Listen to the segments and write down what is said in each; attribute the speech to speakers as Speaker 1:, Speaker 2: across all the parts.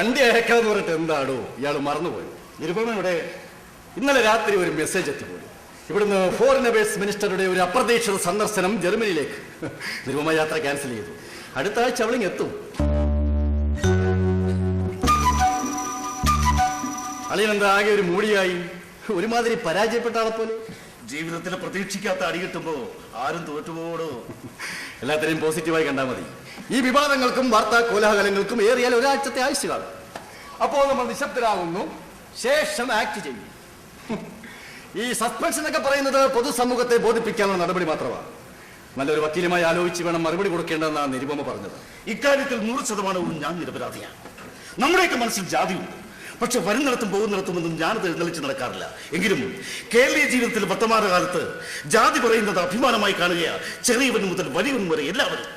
Speaker 1: വണ്ടി അയക്കാന്ന് പറഞ്ഞിട്ട് എന്താടോ? ഇയാൾ മറന്നുപോയി. നിരുപമ ഇവിടെ ഇന്നലെ രാത്രി ഒരു മെസ്സേജ് എത്തിപ്പോയി. ഇവിടുന്ന് ഫോറിൻ അഫയേഴ്സ് മിനിസ്റ്ററുടെ ഒരു അപ്രതീക്ഷിത സന്ദർശനം ജർമ്മനിയിലേക്ക് നിരുപമ യാത്ര ക്യാൻസൽ ചെയ്തു. അടുത്ത ആഴ്ച അവളിങ് എത്തും. അളിയനെന്താ ആകെ ഒരു മൂടിയായി? ഒരുമാതിരി പരാജയപ്പെട്ട ആളെ പോലെ.
Speaker 2: ജീവിതത്തിൽ പ്രതീക്ഷിക്കാത്ത അടി കിട്ടുമ്പോ ആരും തോറ്റുപോടോ
Speaker 1: എല്ലാത്തിനെയും പോസിറ്റീവായി കണ്ടാൽ മതി. ഈ വിവാദങ്ങൾക്കും വാർത്താ കോലാഹലങ്ങൾക്കും ഏറിയാൽ ഒരാഴ്ചത്തെ ആവശ്യമാണ് കാണും. അപ്പോൾ നമ്മൾ നിശബ്ദരാകുന്നു. ശേഷം ആക്ട് ചെയ്യും. ഈ സസ്പെൻഷൻ ഒക്കെ പറയുന്നത് പൊതുസമൂഹത്തെ ബോധിപ്പിക്കാനുള്ള നടപടി മാത്രമാണ്. നല്ലൊരു വക്കീലുമായി ആലോചിച്ച് വേണം മറുപടി കൊടുക്കേണ്ടതെന്നാണ് നിരുപമ പറഞ്ഞത്.
Speaker 2: ഇക്കാര്യത്തിൽ നൂറ് ശതമാനവും ഞാൻ നിരപരാധിയാണ്. നമ്മുടെയൊക്കെ മനസ്സിൽ ജാതിയുണ്ട്. പക്ഷെ വരുന്നിടത്തും പോകുന്നിടത്തും ഒന്നും ഞാനത് എഴുന്നള്ളിച്ച് നടക്കാറില്ല. എങ്കിലും കേരളീയ ജീവിതത്തിൽ വർത്തമാനകാലത്ത് ജാതി പറയുന്നത് അഭിമാനമായി കാണുകയാണ് ചെറിയവൻ മുതൽ വലിയവൻ വരെ എല്ലാവരും.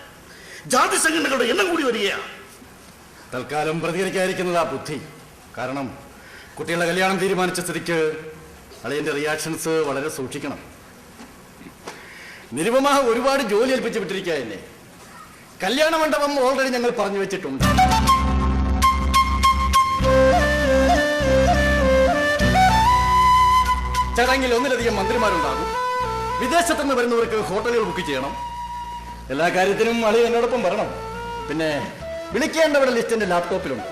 Speaker 2: ജാതി സംഘടനകളുടെ എണ്ണം കൂടി വരികയാണ്
Speaker 1: തൽക്കാലം പ്രതികരിക്കാതിരിക്കുന്നതാ ബുദ്ധി. കാരണം കുട്ടികളുടെ കല്യാണം തീരുമാനിച്ച സ്ഥിതിക്ക് അളിയന്റെ റിയാക്ഷൻസ് വളരെ സൂക്ഷിക്കണം. നിരുപമ ഒരുപാട് ജോലി ഏൽപ്പിച്ച് വിട്ടിരിക്കുക എന്നെ. കല്യാണ മണ്ഡപം ഓൾറെഡി ഞങ്ങൾ പറഞ്ഞു വെച്ചിട്ടുണ്ട്. ചടങ്ങിൽ ഒന്നിലധികം മന്ത്രിമാരുണ്ടാകും. വിദേശത്തുനിന്ന് വരുന്നവർക്ക് ഹോട്ടലുകൾ ബുക്ക് ചെയ്യണം. എല്ലാ കാര്യത്തിനും അളി എന്നോടൊപ്പം വരണം. പിന്നെ വിളിക്കേണ്ടവരുടെ ലിസ്റ്റ് എന്റെ ലാപ്ടോപ്പിലുണ്ട്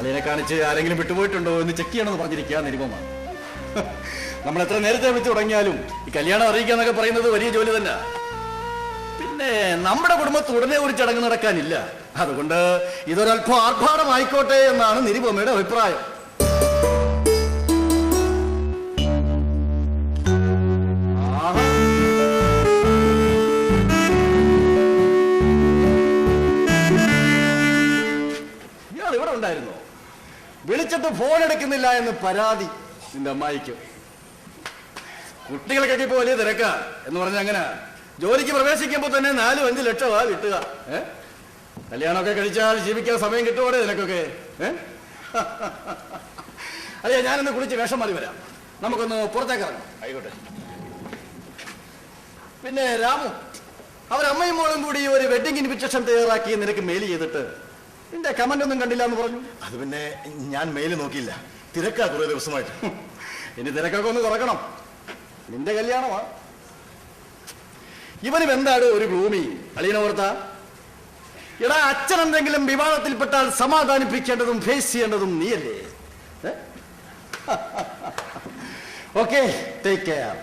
Speaker 1: അതിനെ കാണിച്ച് ആരെങ്കിലും വിട്ടുപോയിട്ടുണ്ടോ എന്ന് ചെക്ക് ചെയ്യണമെന്ന് പറഞ്ഞിരിക്കുക നിരുപമാണ് നമ്മൾ എത്ര നേരത്തെ വിളിച്ചു തുടങ്ങിയാലും ഈ കല്യാണം അറിയിക്കുക എന്നൊക്കെ പറയുന്നത് വലിയ ജോലി തന്നെ പിന്നെ നമ്മുടെ കുടുംബത്ത് ഉടനെ ഒരു ചടങ്ങ് നടക്കാനില്ല. അതുകൊണ്ട് ഇതൊരല്പം ആർഭാടമായിക്കോട്ടെ എന്നാണ് നിരുപമയുടെ അഭിപ്രായം. ഉണ്ടായിരുന്നോ വിളിച്ചിട്ട് ഫോൺ എടുക്കുന്നില്ല എന്ന് പരാതി നിന്റെ അമ്മായിക്ക്. കുട്ടികൾക്കൊക്കെ ഇപ്പൊ വലിയ തിരക്കാ എന്ന് പറഞ്ഞ അങ്ങനെ ജോലിക്ക് പ്രവേശിക്കുമ്പോ തന്നെ നാലും അഞ്ച് ലക്ഷമാ കിട്ടുക. ഏ? കല്യാണമൊക്കെ കഴിച്ചാൽ ജീവിക്കാൻ സമയം കിട്ടുമോടെ നിനക്കൊക്കെ? ഏ? അല്ലേ ഞാനൊന്ന് കുളിച്ച് വേഷം മാറി വരാം. നമുക്കൊന്ന് പുറത്തേക്ക് ഇറങ്ങാം.
Speaker 2: ആയിക്കോട്ടെ.
Speaker 1: പിന്നെ രാമു അവരമ്മയും മോളും കൂടി ഒരു വെഡിങ് ഇൻവിറ്റേഷൻ തയ്യാറാക്കി നിനക്ക് മെയിൽ ചെയ്തിട്ട് നിന്റെ കമന്റ് ഒന്നും കണ്ടില്ല എന്ന് പറഞ്ഞു.
Speaker 2: അത് പിന്നെ ഞാൻ മെയിൽ നോക്കിയില്ല. തിരക്കാ കുറെ ദിവസമായിട്ട്.
Speaker 1: ഇനി തിരക്കൊക്കെ ഒന്ന് തുറക്കണം. നിന്റെ കല്യാണമാ. ഇവനും എന്താണ് ഒരു ഭൂമി? അളിയനെ ഓർത്ത? എടാ അച്ഛൻ എന്തെങ്കിലും വിവാദത്തിൽപ്പെട്ടാൽ സമാധാനിപ്പിക്കേണ്ടതും ഫേസ് ചെയ്യേണ്ടതും നീയല്ലേ? ഓക്കെ ടേക്ക് കെയർ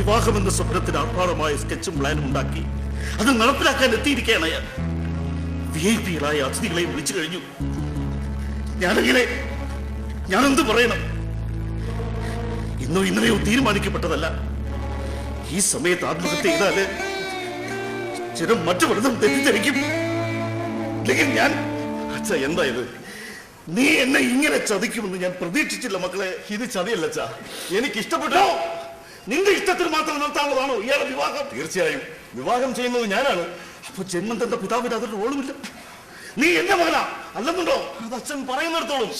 Speaker 2: വിവാഹം എന്ന സ്വപ്നത്തിന് ആർഭാടമായ സ്കെച്ചും പ്ലാനും ഉണ്ടാക്കി. അത് നടപ്പിലാക്കാൻ എത്തിയിരിക്കുകയാണ് അയാൾ. വി ഐ പികളായ അതിഥികളെ വിളിച്ചു കഴിഞ്ഞു. ഞാനെങ്ങനെ ഞാൻ എന്ത് പറയണം? ഇന്നോ ഇന്നലെയോ തീരുമാനിക്കപ്പെട്ടതല്ല. ഈ സമയത്ത് ആത്മഹത്യ ചെയ്താൽ ചില മറ്റു പലതും തെറ്റിദ്ധരിക്കും. അല്ലെങ്കിൽ ഞാൻ അച്ഛ എന്താ ഇത് നീ എന്നെ ഇങ്ങനെ ചതിക്കുമെന്ന് ഞാൻ പ്രതീക്ഷിച്ചില്ല മക്കളെ.
Speaker 1: ഇത് ചതിയല്ല അച്ഛ. എനിക്ക് ഇഷ്ടപ്പെട്ടു
Speaker 2: നിന്റെ ഇഷ്ടത്തിന് മാത്രം നടത്താവുന്നതാണോ ഇയാളെ വിവാഹം?
Speaker 1: തീർച്ചയായും. വിവാഹം ചെയ്യുന്നത് ഞാനാണ്.
Speaker 2: അപ്പൊ ജന്മം തന്റെ പിതാവിന് അതൊരു റോളുമില്ല. നീ എന്റെ മകനാ. അല്ലെന്നുണ്ടോ?
Speaker 1: അത് അച്ഛൻ പറയുന്നിടത്തോളം.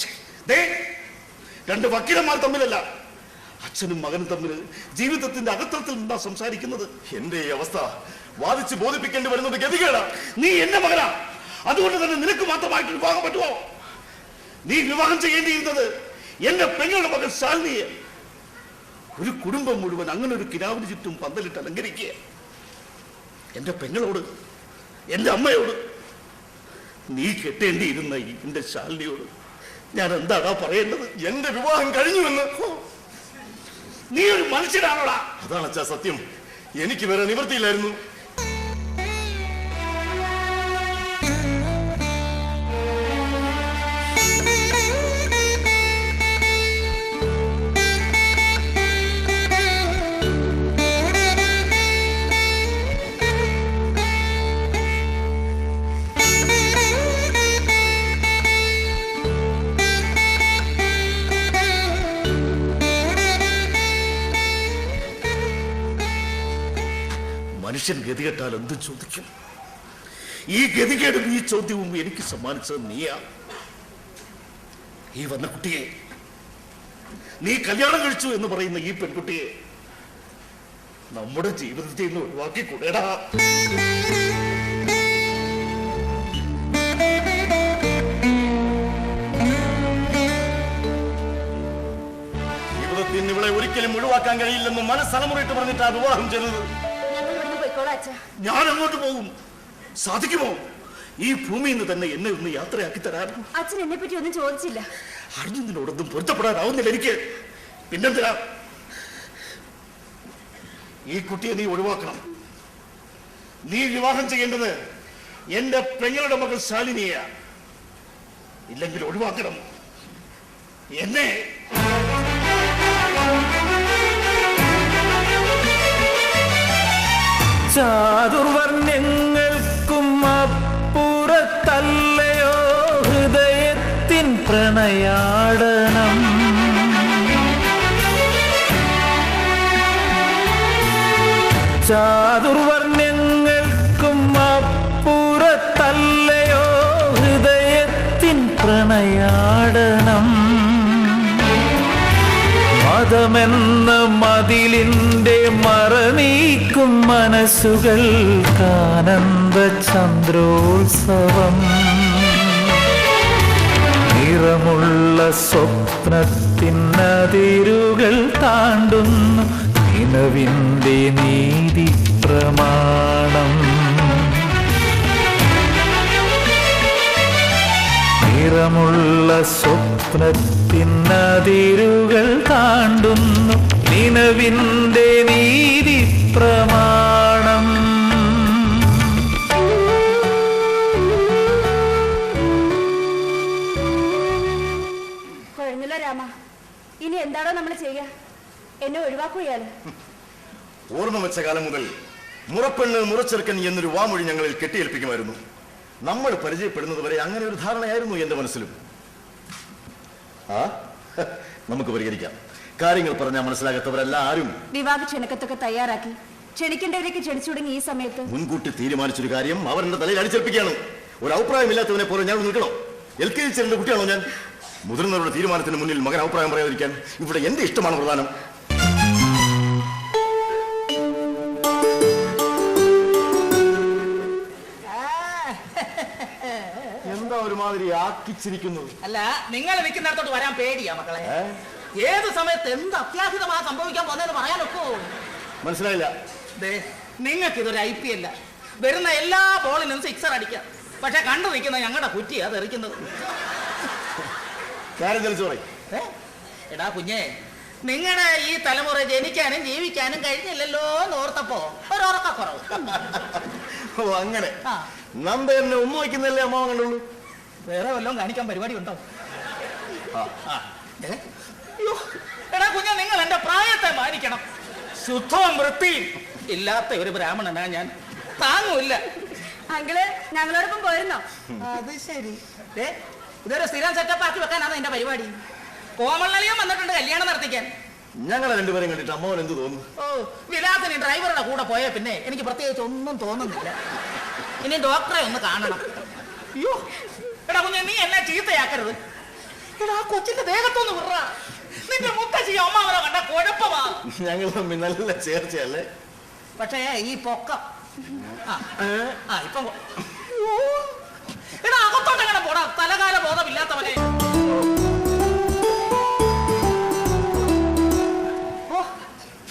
Speaker 2: ദേ രണ്ട് വക്കീലന്മാർ തമ്മിലല്ല. അച്ഛനും മകനും തമ്മിൽ ജീവിതത്തിന്റെ അകത്തത്തിൽ നിന്നാ സംസാരിക്കുന്നത്.
Speaker 1: എന്റെ ഈ അവസ്ഥ വാദിച്ച് ബോധിപ്പിക്കേണ്ടി വരുന്നത് ഗതികേടാ.
Speaker 2: നീ എന്റെ മകനാ. അതുകൊണ്ട് തന്നെ നിനക്ക് മാത്രമായിട്ട് വിവാഹം പറ്റുമോ? നീ വിവാഹം ചെയ്യേണ്ടിയിരുന്നത് എന്റെ പെങ്ങളുടെ മകൻ ശാലിനിയെ ഒരു കുടുംബം മുഴുവൻ അങ്ങനെ ഒരു കിനാവിന് ചുറ്റും പന്തലിട്ട് അലങ്കരിക്കുക. എന്റെ പെങ്ങളോട് എന്റെ അമ്മയോട് നീ കെട്ടേണ്ടിയിരുന്ന എന്റെ ശാലിനിയോട് ഞാൻ എന്താടാ പറയേണ്ടത്?
Speaker 1: എന്റെ വിവാഹം കഴിഞ്ഞുവെന്ന്.
Speaker 2: നീ ഒരു മനുഷ്യനാണോടാ?
Speaker 1: അതാണ് അച്ഛാ സത്യം. എനിക്ക് വേറെ നിവൃത്തിയില്ലായിരുന്നു.
Speaker 2: മനുഷ്യൻ ഗതികെട്ടാൽ എന്ത് ചോദിക്കും? ഈ ഗതികേടും ഈ ചോദ്യവും എനിക്ക് സമ്മാനിച്ചത് നീയാ. ഈ വന്ന കുട്ടിയെ നീ കല്യാണം കഴിച്ചു എന്ന് പറയുന്ന ഈ പെൺകുട്ടിയെ നമ്മുടെ ജീവിതത്തിൽ നിന്ന് ഒഴിവാക്കി കൂടേടാ
Speaker 3: ജീവിതത്തിൽ ഇവളെ ഒരിക്കലും ഒഴിവാക്കാൻ കഴിയില്ലെന്ന് മനസ്സലമുറയിട്ട് പറഞ്ഞിട്ടാണ് വിവാഹം ചെയ്തത്.
Speaker 2: ഞാൻ അങ്ങോട്ട് പോകും? സാധിക്കുമോ ഈ ഭൂമിയിൽ നിന്ന് തന്നെ എന്നെ ഒന്ന് യാത്രയാക്കി തരാൻ.
Speaker 4: അച്ഛൻ എന്നെ പറ്റി ഒന്നും ചോദിച്ചില്ല.
Speaker 2: അർജുനോടൊന്നും പൊരുത്തപ്പെടാനാവുന്നില്ല എനിക്ക്. പിന്നെന്തിനാ? ഈ കുട്ടിയെ നീ ഒഴിവാക്കണം. നീ വിവാഹം ചെയ്യേണ്ടത് എന്റെ പെങ്ങളുടെ മകൾ ശാലിനിയ ഇല്ലെങ്കിൽ ഒഴിവാക്കണം. എന്നെ
Speaker 5: ചാതുർവർണങ്ങൾക്കും അപ്പുറത്തല്ലയോ ഹൃദയത്തിൻ പ്രണയാടനം ചാതുർവർണങ്ങൾക്കും മതമെന്ന മതിലിന്റെ മറനീക്കും മനസ്സുകൾ കാനന്ദ ചന്ദ്രോത്സവം. നിറമുള്ള സ്വപ്നത്തിനതിരുകൾ താണ്ടുന്നു നിലവിന്റെ നീതി പ്രമാണം നിറമുള്ള സ്വപ്നത്തിനതിരുകൾ താണ്ടുന്നു. നിലവിന്റെ നീതി പ്രമാണം
Speaker 4: കുഴഞ്ഞല്ലോ രാമ. ഇനി എന്താണോ നമ്മൾ ചെയ്യുക എന്നെ ഒഴിവാക്കുകയാണ്
Speaker 3: ഓർമ്മ വെച്ച കാലം മുതൽ മുറപ്പെണ്ണ് മുറച്ചെറുക്കൻ എന്നൊരു വാമൊഴി ഞങ്ങളിൽ കെട്ടിയേൽപ്പിക്കുമായിരുന്നു. നമ്മൾ പരിചയപ്പെടുന്നത് വരെ അങ്ങനെ ഒരു ധാരണയായിരുന്നു എന്റെ മനസ്സിലും. ആ? നമുക്ക് പരിഹരിക്കാം. കാര്യങ്ങൾ പറഞ്ഞാൽ മനസ്സിലാകാത്തവരല്ല ആരും.
Speaker 4: വിവാഹ ക്ഷണക്കത്തൊക്കെ തയ്യാറാക്കി. ക്ഷണിക്കേണ്ടവരേക്ക് ക്ഷണിച്ചു തുടങ്ങി ഈ സമയത്ത്.
Speaker 3: മുൻകൂട്ടി തീരുമാനിച്ചൊരു കാര്യം അവർ എന്റെ തലയിൽ അടിച്ചേൽപ്പിക്കുകയാണ്. ഒരു അഭിപ്രായമില്ലാത്തവനെ പോലെ ഞാൻ നിൽക്കണോ? എൽ കെ ജി ചെറിയ കുട്ടിയാണോ ഞാൻ? മുതിർന്നവരുടെ തീരുമാനത്തിന് മുന്നിൽ മകൻ അഭിപ്രായം പറയാതിരിക്കാൻ ഇവിടെ എന്റെ ഇഷ്ടമാണ് പ്രധാനം. ഒരുമാതിരി ആക്കിച്ചിരിക്കുന്നത്
Speaker 6: അല്ല നിങ്ങൾ നിൽക്കുന്നിടത്തോട്ട് വരാൻ പേടിയാ മക്കളെ? ഏത് സമയത്ത് എന്ത് അത്യാഹിതമാ സംഭവിക്കാൻ പോകുന്നതെന്ന് പറയാനൊക്കോ?
Speaker 3: മനസ്സിലായില്ല.
Speaker 6: നിങ്ങൾക്ക് ഇതൊരു ഐ പി അല്ല. വരുന്ന എല്ലാ ബോളിനും സിക്സർ അടിക്കാം. പക്ഷെ കണ്ടു നിൽക്കുന്ന ഞങ്ങളുടെ കുറ്റിയാ തെറിക്കുന്നത് എടാ കുഞ്ഞെ നിങ്ങളുടെ ഈ തലമുറ ജനിക്കാനും ജീവിക്കാനും കഴിഞ്ഞില്ലല്ലോ എന്ന് ഓർത്തപ്പോ ഒരു ഉറക്കക്കുറവ്.
Speaker 3: ഓ അങ്ങനെ. നന്ദ എന്നെ ഉമ്മ വയ്ക്കുന്നല്ലേ അമ്മ കണ്ടുള്ളൂ
Speaker 6: വേറെ വല്ലതും കാണിക്കാൻ പരിപാടി ഉണ്ടോ. എടാ കുഞ്ഞ നിങ്ങൾ എന്റെ പ്രായത്തെ മാനിക്കണം. ശുദ്ധവും വൃത്തിയും ഇല്ലാത്ത ഒരു ബ്രാഹ്മണനാ ഞാൻ. താങ്ങൂല്ല.
Speaker 4: അങ്കിൾ ഞങ്ങളോടൊപ്പം പോയിരുന്നോ?
Speaker 6: അത് ശരി. ഇതൊരു സ്ഥിരം സെറ്റപ്പ് ആക്കി വെക്കാനാണ് എന്റെ പരിപാടി? കോമളിയും വന്നിട്ടുണ്ട് കല്യാണം നടത്തിക്കാൻ.
Speaker 3: ഞങ്ങളെ രണ്ടുപേരും കണ്ടിട്ട് അമ്മോൻ എന്ത് തോന്നുന്നു?
Speaker 6: ഓ വിലാസിനി ഡ്രൈവറുടെ കൂടെ പോയ പിന്നെ എനിക്ക് പ്രത്യേകിച്ച് ഒന്നും തോന്നുന്നില്ല. ഇനി ഡോക്ടറെ ഒന്ന് കാണണം. അയ്യോ കുഞ്ഞെ നീ എന്നെ ചീത്തയാക്കരുത്. എടാ ആ കൊച്ചിന്റെ ദേഹത്തൊന്ന് വിറ നിന്റെ മുത്തശ്ശി അമ്മാവനെ കണ്ട കുഴപ്പമാ.
Speaker 3: ഞങ്ങൾ തമ്മിൽ നല്ല ചേർച്ചയല്ലേ?
Speaker 6: പക്ഷേ ഈ പൊക്കം. ആ ആ ഇപ്പം കൊ- അയ്യോ. എടാ അകത്തോട്ട് എങ്ങനെ പോടാ? തലകാല ബോധമില്ല